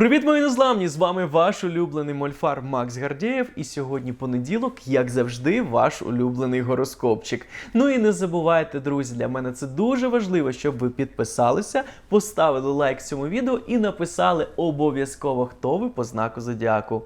Привіт, мої незламні! З вами ваш улюблений мольфар Макс Гардєєв. І сьогодні понеділок, як завжди, ваш улюблений гороскопчик. Ну і не забувайте, друзі, для мене це дуже важливо, щоб ви підписалися, поставили лайк цьому відео і написали обов'язково, хто ви по знаку зодіаку.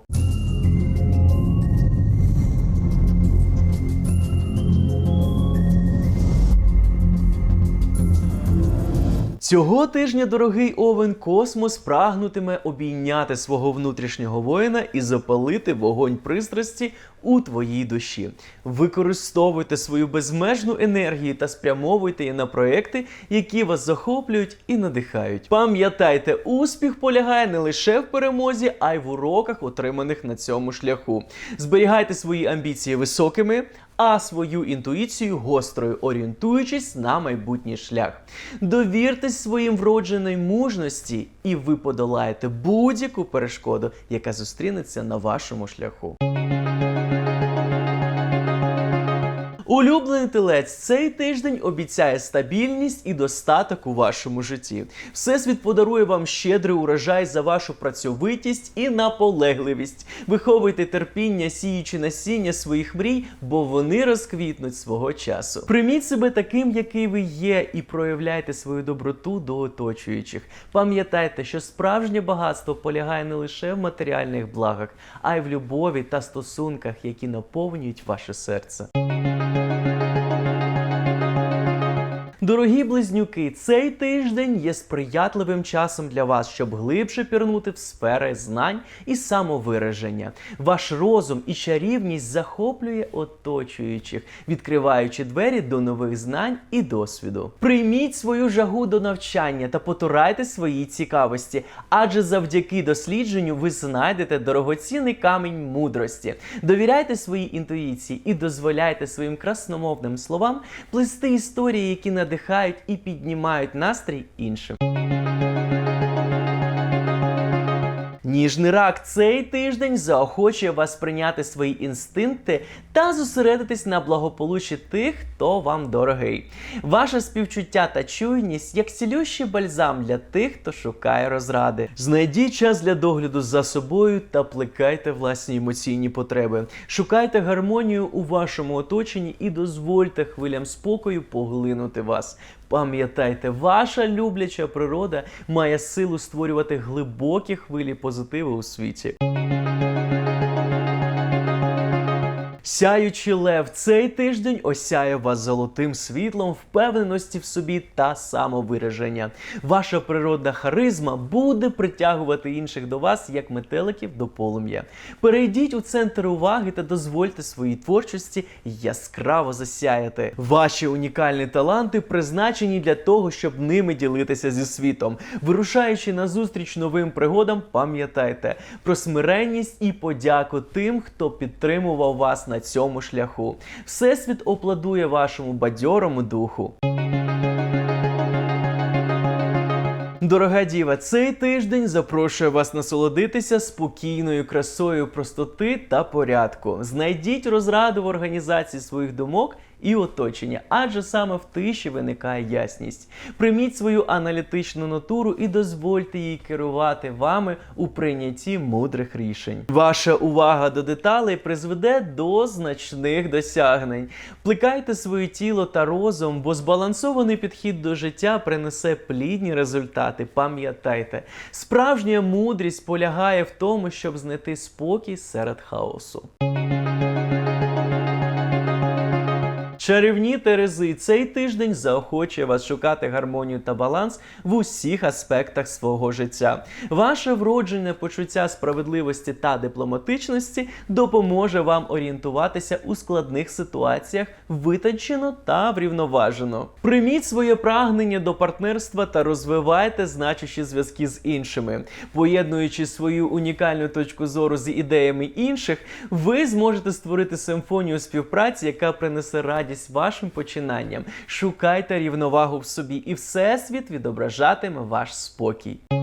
Цього тижня, дорогий Овен, космос прагнутиме обійняти свого внутрішнього воїна і запалити вогонь пристрасті у твоїй душі. Використовуйте свою безмежну енергію та спрямовуйте її на проекти, які вас захоплюють і надихають. Пам'ятайте, успіх полягає не лише в перемозі, а й в уроках, отриманих на цьому шляху. Зберігайте свої амбіції високими. А свою інтуїцію гострою орієнтуючись на майбутній шлях. Довіртесь своїм вродженій мужності, і ви подолаєте будь-яку перешкоду, яка зустрінеться на вашому шляху. Улюблений телець цей тиждень обіцяє стабільність і достаток у вашому житті. Всесвіт подарує вам щедрий урожай за вашу працьовитість і наполегливість. Виховуйте терпіння, сіючи насіння своїх мрій, бо вони розквітнуть свого часу. Прийміть себе таким, який ви є, і проявляйте свою доброту до оточуючих. Пам'ятайте, що справжнє багатство полягає не лише в матеріальних благах, а й в любові та стосунках, які наповнюють ваше серце. Дорогі близнюки, цей тиждень є сприятливим часом для вас, щоб глибше пірнути в сфери знань і самовираження. Ваш розум і чарівність захоплює оточуючих, відкриваючи двері до нових знань і досвіду. Прийміть свою жагу до навчання та потурайте свої цікавості, адже завдяки дослідженню ви знайдете дорогоцінний камінь мудрості. Довіряйте своїй інтуїції і дозволяйте своїм красномовним словам плести історії, які надихають і піднімають настрій іншим. Ніжний рак цей тиждень заохочує вас прийняти свої інстинкти та зосередитись на благополуччі тих, хто вам дорогий. Ваше співчуття та чуйність як цілющий бальзам для тих, хто шукає розради. Знайдіть час для догляду за собою та плекайте власні емоційні потреби. Шукайте гармонію у вашому оточенні і дозвольте хвилям спокою поглинути вас. Пам'ятайте, ваша любляча природа має силу створювати глибокі хвилі позитиву у світі. Сяючий лев цей тиждень осяє вас золотим світлом впевненості в собі та самовираження. Ваша природна харизма буде притягувати інших до вас як метеликів до полум'я. Перейдіть у центр уваги та дозвольте своїй творчості яскраво засяяти. Ваші унікальні таланти призначені для того, щоб ними ділитися зі світом. Вирушаючи на зустріч новим пригодам, пам'ятайте про смиренність і подяку тим, хто підтримував вас на цьому шляху. Всесвіт опладує вашому бадьорому духу. Дорога діва, цей тиждень запрошує вас насолодитися спокійною красою простоти та порядку. Знайдіть розраду в організації своїх думок і оточення, адже саме в тиші виникає ясність. Прийміть свою аналітичну натуру і дозвольте їй керувати вами у прийнятті мудрих рішень. Ваша увага до деталей призведе до значних досягнень. Плекайте своє тіло та розум, бо збалансований підхід до життя принесе плідні результати. Пам'ятайте, справжня мудрість полягає в тому, щоб знайти спокій серед хаосу. Чарівні Терези цей тиждень заохочує вас шукати гармонію та баланс в усіх аспектах свого життя. Ваше вроджене почуття справедливості та дипломатичності допоможе вам орієнтуватися у складних ситуаціях витончено та врівноважено. Прийміть своє прагнення до партнерства та розвивайте значущі зв'язки з іншими. Поєднуючи свою унікальну точку зору з ідеями інших, ви зможете створити симфонію співпраці, яка принесе радість вашим починанням. Шукайте рівновагу в собі, і всесвіт відображатиме ваш спокій.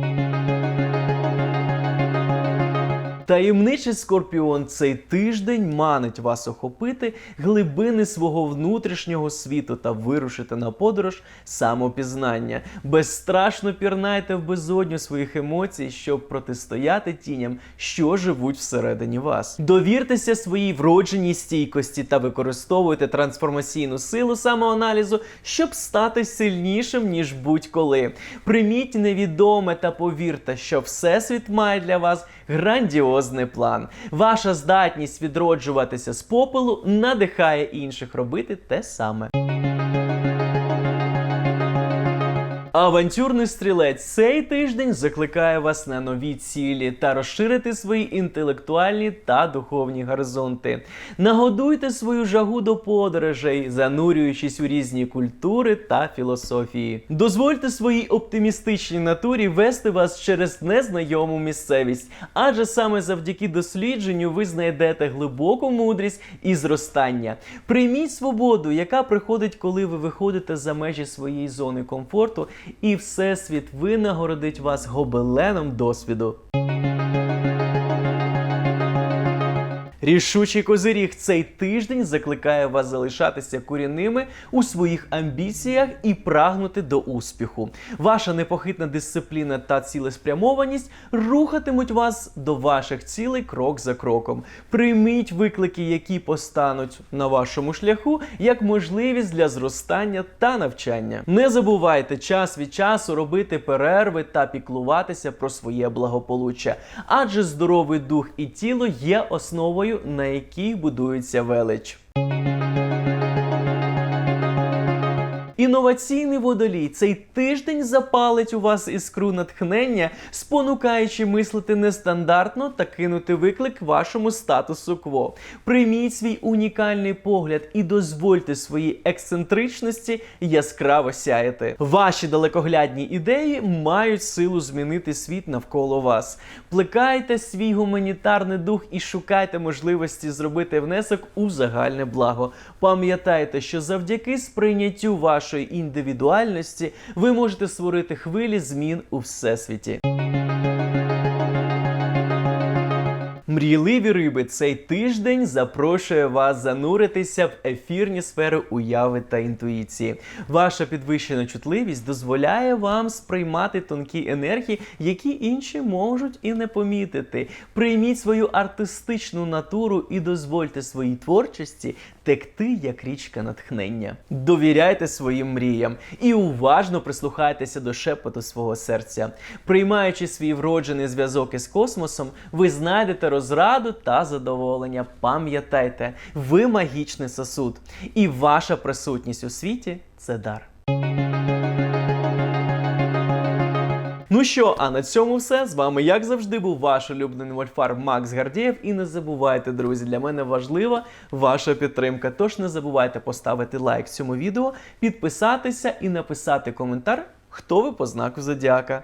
Таємничий скорпіон цей тиждень манить вас охопити глибини свого внутрішнього світу та вирушити на подорож самопізнання. Безстрашно пірнайте в безодню своїх емоцій, щоб протистояти тіням, що живуть всередині вас. Довіртеся своїй вродженій стійкості та використовуйте трансформаційну силу самоаналізу, щоб стати сильнішим ніж будь-коли. Прийміть невідоме та повірте, що всесвіт має для вас грандіозний план. Ваша здатність відроджуватися з попелу надихає інших робити те саме. Авантюрний стрілець цей тиждень закликає вас на нові цілі та розширити свої інтелектуальні та духовні горизонти. Нагодуйте свою жагу до подорожей, занурюючись у різні культури та філософії. Дозвольте своїй оптимістичній натурі вести вас через незнайому місцевість, адже саме завдяки дослідженню ви знайдете глибоку мудрість і зростання. Прийміть свободу, яка приходить, коли ви виходите за межі своєї зони комфорту, і всесвіт винагородить вас гобеленом досвіду. Рішучий козиріг цей тиждень закликає вас залишатися корінними у своїх амбіціях і прагнути до успіху. Ваша непохитна дисципліна та цілеспрямованість рухатимуть вас до ваших цілей крок за кроком. Прийміть виклики, які постануть на вашому шляху, як можливість для зростання та навчання. Не забувайте час від часу робити перерви та піклуватися про своє благополуччя, адже здоровий дух і тіло є основою на якій будується велич. Інноваційний водолій цей тиждень запалить у вас іскру натхнення, спонукаючи мислити нестандартно та кинути виклик вашому статусу кво. Прийміть свій унікальний погляд і дозвольте своїй ексцентричності яскраво сяяти. Ваші далекоглядні ідеї мають силу змінити світ навколо вас. Плекайте свій гуманітарний дух і шукайте можливості зробити внесок у загальне благо. Пам'ятайте, що завдяки сприйняттю вашої індивідуальності ви можете створити хвилі змін у всесвіті. Мрійливі риби цей тиждень запрошує вас зануритися в ефірні сфери уяви та інтуїції. Ваша підвищена чутливість дозволяє вам сприймати тонкі енергії, які інші можуть і не помітити. Прийміть свою артистичну натуру і дозвольте своїй творчості текти як річка натхнення. Довіряйте своїм мріям і уважно прислухайтеся до шепоту свого серця. Приймаючи свій вроджений зв'язок із космосом, ви знайдете розраду та задоволення. Пам'ятайте, ви магічний сосуд, і ваша присутність у світі це дар. Ну що, а на цьому все. З вами, як завжди, був ваш улюблений мольфар Макс Гардієв. І не забувайте, друзі, для мене важлива ваша підтримка. Тож не забувайте поставити лайк цьому відео, підписатися і написати коментар, хто ви по знаку Зодіака.